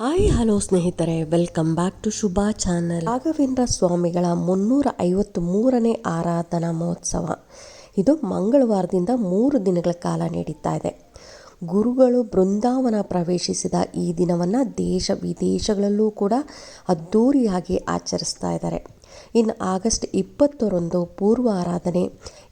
Hi, hello ಸ್ನೇಹಿತರೆ welcome back to Shubha channel Raghavendra ಸ್ವಾಮಿಗಳ ಮುನ್ನೂರ ಐವತ್ತು ಮೂರನೇ ಆರಾಧನಾ ಮಹೋತ್ಸವ. ಇದು ಮಂಗಳವಾರದಿಂದ ಮೂರು ದಿನಗಳ ಕಾಲ ನಡೀತಾ ಇದೆ. ಗುರುಗಳು ಬೃಂದಾವನ ಪ್ರವೇಶಿಸಿದ ಈ ದಿನವನ್ನು ದೇಶ ವಿದೇಶಗಳಲ್ಲೂ ಕೂಡ ಅದ್ಧೂರಿಯಾಗಿ ಆಚರಿಸ್ತಾ ಇದ್ದಾರೆ. ಇನ್ನು ಆಗಸ್ಟ್ ಇಪ್ಪತ್ತರಂದು ಪೂರ್ವ ಆರಾಧನೆ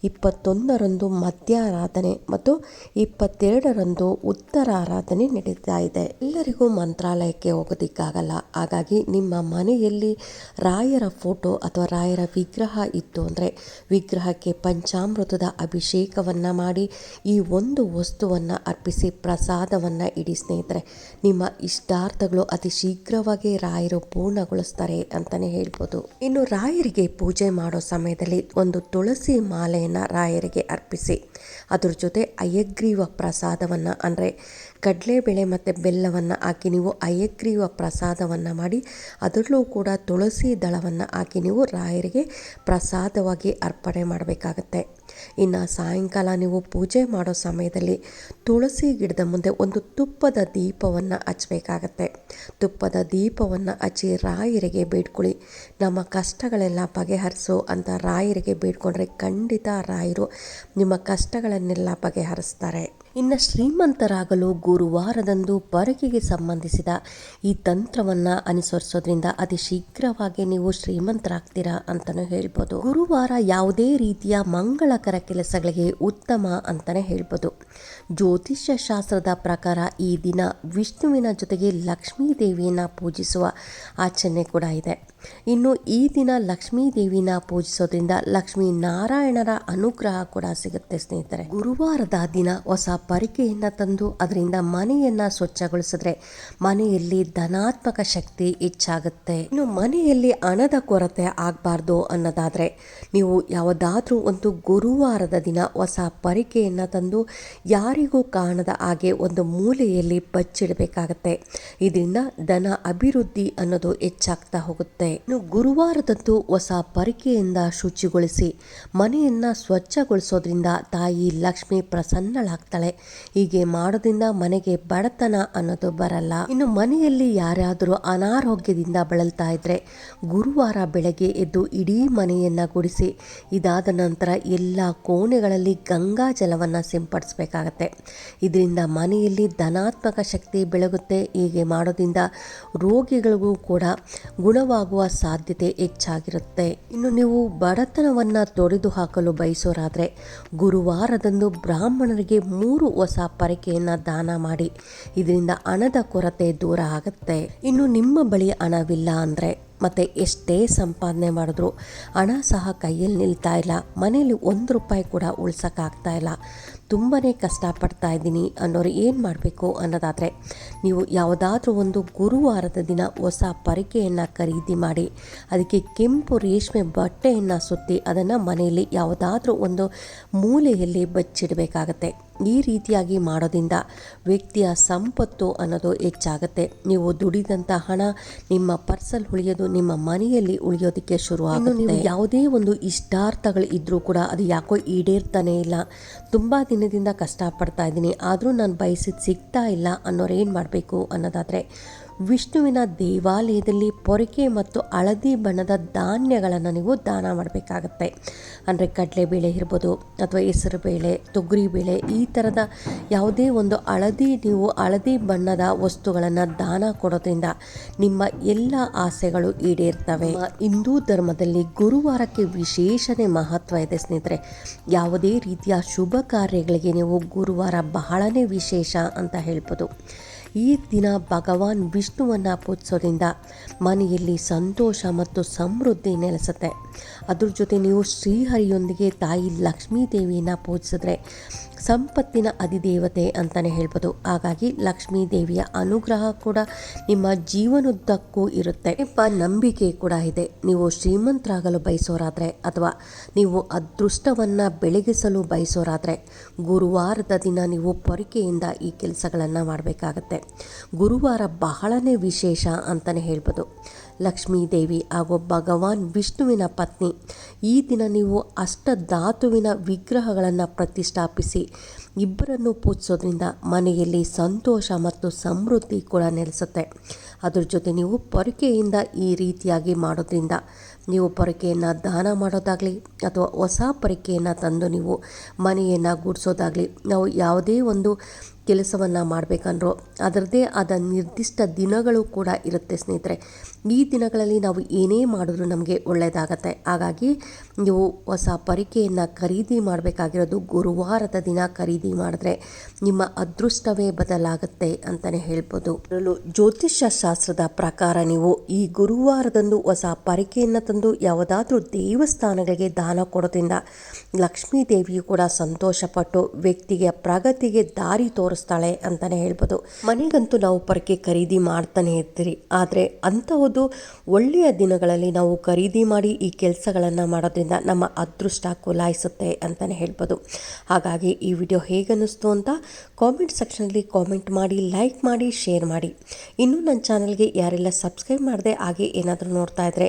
ಇಪ್ಪತ್ತೊಂದರಂದು ಮಧ್ಯಾರಾಧನೆ ಮತ್ತು ಇಪ್ಪತ್ತೆರಡರಂದು ಉತ್ತರ ಆರಾಧನೆ ನಡೀತಾ ಇದೆ. ಎಲ್ಲರಿಗೂ ಮಂತ್ರಾಲಯಕ್ಕೆ ಹೋಗೋದಿಕ್ಕಾಗಲ್ಲ. ಹಾಗಾಗಿ ನಿಮ್ಮ ಮನೆಯಲ್ಲಿ ರಾಯರ ಫೋಟೋ ಅಥವಾ ರಾಯರ ವಿಗ್ರಹ ಇತ್ತು ಅಂದರೆ ವಿಗ್ರಹಕ್ಕೆ ಪಂಚಾಮೃತದ ಅಭಿಷೇಕವನ್ನು ಮಾಡಿ, ಈ ಒಂದು ವಸ್ತುವನ್ನು ಅರ್ಪಿಸಿ ಪ್ರಸಾದವನ್ನು ಇಡಿ ಸ್ನೇಹಿತರೆ. ನಿಮ್ಮ ಇಷ್ಟಾರ್ಥಗಳು ಅತಿ ಶೀಘ್ರವಾಗಿ ರಾಯರು ಪೂರ್ಣಗೊಳಿಸ್ತಾರೆ ಅಂತಲೇ ಹೇಳ್ಬೋದು. ಇನ್ನು ರಾಯರಿಗೆ ಪೂಜೆ ಮಾಡೋ ಸಮಯದಲ್ಲಿ ಒಂದು ತುಳಸಿ ಮಾಲೆಯನ್ನು ರಾಯರಿಗೆ ಅರ್ಪಿಸಿ. ಅದರ ಜೊತೆ ಅಯಗ್ರೀವ ಪ್ರಸಾದವನ್ನು ಅಂದರೆ ಕಡಲೆಬೇಳೆ ಮತ್ತು ಬೆಲ್ಲವನ್ನು ಹಾಕಿ ನೀವು ಹಯಗ್ರೀವ ಪ್ರಸಾದವನ್ನು ಮಾಡಿ, ಅದರಲ್ಲೂ ಕೂಡ ತುಳಸಿ ದಳವನ್ನು ಹಾಕಿ ನೀವು ರಾಯರಿಗೆ ಪ್ರಸಾದವಾಗಿ ಅರ್ಪಣೆ ಮಾಡಬೇಕಾಗತ್ತೆ. ಇನ್ನು ಸಾಯಂಕಾಲ ನೀವು ಪೂಜೆ ಮಾಡೋ ಸಮಯದಲ್ಲಿ ತುಳಸಿ ಗಿಡದ ಮುಂದೆ ಒಂದು ತುಪ್ಪದ ದೀಪವನ್ನು ಹಚ್ಚಬೇಕಾಗತ್ತೆ ತುಪ್ಪದ ದೀಪವನ್ನು ಹಚ್ಚಿ ರಾಯರಿಗೆ ಬೇಡ್ಕೊಳ್ಳಿ. ನಮ್ಮ ಕಷ್ಟಗಳೆಲ್ಲ ಬಗೆಹರಿಸು ಅಂತ ರಾಯರಿಗೆ ಬೇಡ್ಕೊಂಡ್ರೆ ಖಂಡಿತ ರಾಯರು ನಿಮ್ಮ ಕಷ್ಟಗಳನ್ನೆಲ್ಲ ಬಗೆಹರಿಸ್ತಾರೆ. ಇನ್ನು ಶ್ರೀಮಂತರಾಗಲು ಗುರುವಾರದಂದು ಪರಕೆಗೆ ಸಂಬಂಧಿಸಿದ ಈ ತಂತ್ರವನ್ನು ಅನುಸರಿಸೋದ್ರಿಂದ ಅತಿ ಶೀಘ್ರವಾಗಿ ನೀವು ಶ್ರೀಮಂತರಾಗ್ತೀರಾ ಅಂತಲೂ ಹೇಳ್ಬೋದು. ಗುರುವಾರ ಯಾವುದೇ ರೀತಿಯ ಮಂಗಳಕರ ಕೆಲಸಗಳಿಗೆ ಉತ್ತಮ ಅಂತಲೇ ಹೇಳ್ಬೋದು. ಜ್ಯೋತಿಷ್ಯ ಶಾಸ್ತ್ರದ ಪ್ರಕಾರ ಈ ದಿನ ವಿಷ್ಣುವಿನ ಜೊತೆಗೆ ಲಕ್ಷ್ಮೀ ದೇವಿಯನ್ನು ಪೂಜಿಸುವ ಆಚರಣೆ ಕೂಡ ಇದೆ. ಇನ್ನು ಈ ದಿನ ಲಕ್ಷ್ಮೀ ದೇವಿನ ಪೂಜಿಸೋದ್ರಿಂದ ಲಕ್ಷ್ಮೀ ನಾರಾಯಣರ ಅನುಗ್ರಹ ಕೂಡ ಸಿಗುತ್ತೆ ಸ್ನೇಹಿತರೆ. ಗುರುವಾರದ ದಿನ ಹೊಸ ಪರಿಕೆಯನ್ನು ತಂದು ಅದರಿಂದ ಮನೆಯನ್ನ ಸ್ವಚ್ಛಗೊಳಿಸಿದ್ರೆ ಮನೆಯಲ್ಲಿ ಧನಾತ್ಮಕ ಶಕ್ತಿ ಹೆಚ್ಚಾಗುತ್ತೆ. ಇನ್ನು ಮನೆಯಲ್ಲಿ ಹಣದ ಕೊರತೆ ಆಗಬಾರ್ದು ಅನ್ನೋದಾದ್ರೆ ನೀವು ಯಾವುದಾದ್ರೂ ಒಂದು ಗುರುವಾರದ ದಿನ ಹೊಸ ಪರಿಕೆಯನ್ನು ತಂದು ಯಾರಿಗೂ ಕಾಣದ ಹಾಗೆ ಒಂದು ಮೂಲೆಯಲ್ಲಿ ಬಚ್ಚಿಡಬೇಕಾಗತ್ತೆ. ಇದರಿಂದ ಧನ ಅಭಿವೃದ್ಧಿ ಅನ್ನೋದು ಹೆಚ್ಚಾಗ್ತಾ ಹೋಗುತ್ತೆ. ಇನ್ನು ಗುರುವಾರದಂದು ಹೊಸ ಪರಿಕೆಯಿಂದ ಶುಚಿಗೊಳಿಸಿ ಮನೆಯನ್ನ ಸ್ವಚ್ಛಗೊಳಿಸೋದ್ರಿಂದ ತಾಯಿ ಲಕ್ಷ್ಮಿ ಪ್ರಸನ್ನಳಾಗ್ತಾಳೆ. ಹೀಗೆ ಮಾಡೋದ್ರಿಂದ ಮನೆಗೆ ಬಡತನ ಅನ್ನೋದು ಬರಲ್ಲ. ಇನ್ನು ಮನೆಯಲ್ಲಿ ಯಾರಾದರೂ ಅನಾರೋಗ್ಯದಿಂದ ಬಳಲ್ತಾ ಇದ್ರೆ ಗುರುವಾರ ಬೆಳಗ್ಗೆ ಎದ್ದು ಇಡೀ ಮನೆಯನ್ನ ಗುಡಿಸಿ, ಇದಾದ ನಂತರ ಎಲ್ಲ ಕೋಣೆಗಳಲ್ಲಿ ಗಂಗಾ ಜಲವನ್ನು ಸಿಂಪಡಿಸಬೇಕಾಗತ್ತೆ. ಇದರಿಂದ ಮನೆಯಲ್ಲಿ ಧನಾತ್ಮಕ ಶಕ್ತಿ ಬೆಳಗುತ್ತೆ. ಹೀಗೆ ಮಾಡೋದ್ರಿಂದ ರೋಗಿಗಳಿಗೂ ಕೂಡ ಗುಣವಾಗುವ ಸಾಧ್ಯತೆ ಹೆಚ್ಚಾಗಿರುತ್ತೆ. ಇನ್ನು ನೀವು ಬಡತನವನ್ನು ತೊಡೆದು ಹಾಕಲು ಬಯಸೋರಾದರೆ ಗುರುವಾರದಂದು ಬ್ರಾಹ್ಮಣರಿಗೆ ಮೂರು ಹೊಸ ಪರಕೆಯನ್ನು ದಾನ ಮಾಡಿ. ಇದರಿಂದ ಹಣದ ಕೊರತೆ ದೂರ ಆಗುತ್ತೆ. ಇನ್ನು ನಿಮ್ಮ ಬಳಿ ಹಣವಿಲ್ಲ ಅಂದರೆ ಮತ್ತು ಎಷ್ಟೇ ಸಂಪಾದನೆ ಮಾಡಿದ್ರು ಹಣ ಸಹ ಕೈಯಲ್ಲಿ ನಿಲ್ತಾ ಇಲ್ಲ. ಮನೇಲಿ ಒಂದು ರೂಪಾಯಿ ಕೂಡ ಉಳ್ಸೋಕ್ಕಾಗ್ತಾ ಇಲ್ಲ. ತುಂಬಾ ಕಷ್ಟಪಡ್ತಾ ಇದ್ದೀನಿ. ಅನ್ನೋರು ಏನು ಮಾಡಬೇಕು ಅನ್ನೋದಾದರೆ, ನೀವು ಯಾವುದಾದ್ರೂ ಒಂದು ಗುರುವಾರದ ದಿನ ಹೊಸ ಪರಿಕೆಯನ್ನು ಖರೀದಿ ಮಾಡಿ, ಅದಕ್ಕೆ ಕೆಂಪು ರೇಷ್ಮೆ ಬಟ್ಟೆಯನ್ನು ಸುತ್ತಿ ಅದನ್ನು ಮನೆಯಲ್ಲಿ ಯಾವುದಾದ್ರೂ ಒಂದು ಮೂಲೆಯಲ್ಲಿ ಬಚ್ಚಿಡಬೇಕಾಗತ್ತೆ. ಈ ರೀತಿಯಾಗಿ ಮಾಡೋದ್ರಿಂದ ವ್ಯಕ್ತಿಯ ಸಂಪತ್ತು ಅನ್ನೋದು ಹೆಚ್ಚಾಗುತ್ತೆ. ನೀವು ದುಡಿದಂಥ ಹಣ ನಿಮ್ಮ ಪರ್ಸಲ್ ಉಳಿಯೋದು, ನಿಮ್ಮ ಮನೆಯಲ್ಲಿ ಉಳಿಯೋದಕ್ಕೆ ಶುರುವಾಗುತ್ತೆ. ಯಾವುದೇ ಒಂದು ಇಷ್ಟಾರ್ಥಗಳು ಇದ್ದರೂ ಕೂಡ ಅದು ಯಾಕೋ ಈಡೇರ್ತಾನೆ ಇಲ್ಲ. ತುಂಬ ದಿನದಿಂದ ಕಷ್ಟಪಡ್ತಾ ಇದ್ದೀನಿ. ಆದರೂ ನಾನು ಬಯಸಿದ್ದು ಸಿಗ್ತಾ ಇಲ್ಲ ಅನ್ನೋರು ಏನು ಮಾಡಬೇಕು ಅನ್ನೋದಾದರೆ ವಿಷ್ಣುವಿನ ದೇವಾಲಯದಲ್ಲಿ ಪೊರಕೆ ಮತ್ತು ಹಳದಿ ಬಣ್ಣದ ಧಾನ್ಯಗಳನ್ನು ನೀವು ದಾನ ಮಾಡಬೇಕಾಗತ್ತೆ. ಅಂದರೆ ಕಡಲೆಬೇಳೆ ಇರ್ಬೋದು, ಅಥವಾ ಹೆಸರು ಬೇಳೆ, ತೊಗರಿ ಬೇಳೆ, ಈ ಥರದ ಯಾವುದೇ ಒಂದು ಹಳದಿ, ನೀವು ಹಳದಿ ಬಣ್ಣದ ವಸ್ತುಗಳನ್ನು ದಾನ ಕೊಡೋದ್ರಿಂದ ನಿಮ್ಮ ಎಲ್ಲ ಆಸೆಗಳು ಈಡೇರ್ತವೆ. ಹಿಂದೂ ಧರ್ಮದಲ್ಲಿ ಗುರುವಾರಕ್ಕೆ ವಿಶೇಷನೇ ಮಹತ್ವ ಇದೆ ಸ್ನೇಹಿತರೆ. ಯಾವುದೇ ರೀತಿಯ ಶುಭ ಕಾರ್ಯಗಳಿಗೆ ನೀವು ಗುರುವಾರ ಬಹಳನೇ ವಿಶೇಷ ಅಂತ ಹೇಳ್ಬೋದು. ಈ ದಿನ ಭಗವಾನ್ ವಿಷ್ಣುವನ್ನು ಪೂಜಿಸೋದ್ರಿಂದ ಮನೆಯಲ್ಲಿ ಸಂತೋಷ ಮತ್ತು ಸಮೃದ್ಧಿ ನೆಲೆಸುತ್ತೆ. ಅದ್ರ ಜೊತೆ ನೀವು ಶ್ರೀಹರಿಯೊಂದಿಗೆ ತಾಯಿ ಲಕ್ಷ್ಮೀ ದೇವಿಯನ್ನು ಪೂಜಿಸಿದ್ರೆ ಸಂಪತ್ತಿನ ಅಧಿದೇವತೆ ಅಂತಲೇ ಹೇಳ್ಬೋದು. ಹಾಗಾಗಿ ಲಕ್ಷ್ಮೀ ದೇವಿಯ ಅನುಗ್ರಹ ಕೂಡ ನಿಮ್ಮ ಜೀವನದುದ್ದಕ್ಕೂ ಇರುತ್ತೆ. ಎಂಬ ನಂಬಿಕೆ ಕೂಡ ಇದೆ. ನೀವು ಶ್ರೀಮಂತರಾಗಲು ಬಯಸೋರಾದರೆ ಅಥವಾ ನೀವು ಅದೃಷ್ಟವನ್ನು ಬೆಳಗಿಸಲು ಬಯಸೋರಾದರೆ ಗುರುವಾರದ ದಿನ ನೀವು ಪೊರಿಕೆಯಿಂದ ಈ ಕೆಲಸಗಳನ್ನು ಮಾಡಬೇಕಾಗತ್ತೆ. ಗುರುವಾರ ಬಹಳನೇ ವಿಶೇಷ ಅಂತಲೇ ಹೇಳ್ಬೋದು. ಲಕ್ಷ್ಮೀ ದೇವಿ ಹಾಗೂ ಭಗವಾನ್ ವಿಷ್ಣುವಿನ ಪತ್ನಿ, ಈ ದಿನ ನೀವು ಅಷ್ಟಧಾತುವಿನ ವಿಗ್ರಹಗಳನ್ನು ಪ್ರತಿಷ್ಠಾಪಿಸಿ ಇಬ್ಬರನ್ನು ಪೂಜಿಸೋದ್ರಿಂದ ಮನೆಯಲ್ಲಿ ಸಂತೋಷ ಮತ್ತು ಸಮೃದ್ಧಿ ಕೂಡ ನೆಲೆಸುತ್ತೆ. ಅದ್ರ ಜೊತೆ ನೀವು ಪೊರಕೆಯಿಂದ ಈ ರೀತಿಯಾಗಿ ಮಾಡೋದ್ರಿಂದ ನೀವು ಪೊರಕೆಯನ್ನು ದಾನ ಮಾಡೋದಾಗಲಿ ಅಥವಾ ಹೊಸ ಪೊರಕೆಯನ್ನು ತಂದು ನೀವು ಮನೆಯನ್ನು ಗುಡಿಸೋದಾಗಲಿ, ನಾವು ಯಾವುದೇ ಒಂದು ಕೆಲಸವನ್ನು ಮಾಡಬೇಕಂದ್ರೂ ಅದರದ್ದೇ ಆದ ನಿರ್ದಿಷ್ಟ ದಿನಗಳು ಕೂಡ ಇರುತ್ತೆ ಸ್ನೇಹಿತರೆ. ಈ ದಿನಗಳಲ್ಲಿ ನಾವು ಏನೇ ಮಾಡಿದ್ರೂ ನಮಗೆ ಒಳ್ಳೆಯದಾಗತ್ತೆ ಹಾಗಾಗಿ ನೀವು ಹೊಸ ಪರಿಕೆಯನ್ನು ಖರೀದಿ ಮಾಡಬೇಕಾಗಿರೋದು ಗುರುವಾರದ ದಿನ ಖರೀದಿ ಮಾಡಿದ್ರೆ ನಿಮ್ಮ ಅದೃಷ್ಟವೇ ಬದಲಾಗುತ್ತೆ ಅಂತಲೇ ಹೇಳ್ಬೋದು. ಜ್ಯೋತಿಷ್ಯ ಶಾಸ್ತ್ರದ ಪ್ರಕಾರ ನೀವು ಈ ಗುರುವಾರದಂದು ಹೊಸ ಪರಿಕೆಯನ್ನು ಯಾವುದಾದ್ರೂ ದೇವಸ್ಥಾನಗಳಿಗೆ ದಾನ ಕೊಡೋದ್ರಿಂದ ಲಕ್ಷ್ಮೀ ದೇವಿಯು ಕೂಡ ಸಂತೋಷಪಟ್ಟು ವ್ಯಕ್ತಿಗೆ ಪ್ರಗತಿಗೆ ದಾರಿ ತೋರಿಸ್ತಾಳೆ ಅಂತಲೇ ಹೇಳ್ಬೋದು. ಮನೆಗಂತೂ ನಾವು ಪರಕೆ ಖರೀದಿ ಮಾಡ್ತಾನೆ ಇರ್ತೀರಿ. ಆದರೆ ಅಂಥದ್ದು ಒಳ್ಳೆಯ ದಿನಗಳಲ್ಲಿ ನಾವು ಖರೀದಿ ಮಾಡಿ ಈ ಕೆಲಸಗಳನ್ನು ಮಾಡೋದ್ರಿಂದ ನಮ್ಮ ಅದೃಷ್ಟ ಕುಲಾಯಿಸುತ್ತೆ ಅಂತಲೇ ಹೇಳ್ಬೋದು. ಹಾಗಾಗಿ ಈ ವಿಡಿಯೋ ಹೇಗನ್ನಿಸ್ತು ಅಂತ ಕಾಮೆಂಟ್ ಸೆಕ್ಷನಲ್ಲಿ ಕಾಮೆಂಟ್ ಮಾಡಿ ಲೈಕ್ ಮಾಡಿ ಶೇರ್ ಮಾಡಿ. ಇನ್ನೂ ನನ್ನ ಚಾನಲ್ಗೆ ಯಾರೆಲ್ಲ ಸಬ್ಸ್ಕ್ರೈಬ್ ಮಾಡದೆ ಹಾಗೆ ಏನಾದರೂ ನೋಡ್ತಾ ಇದ್ದರೆ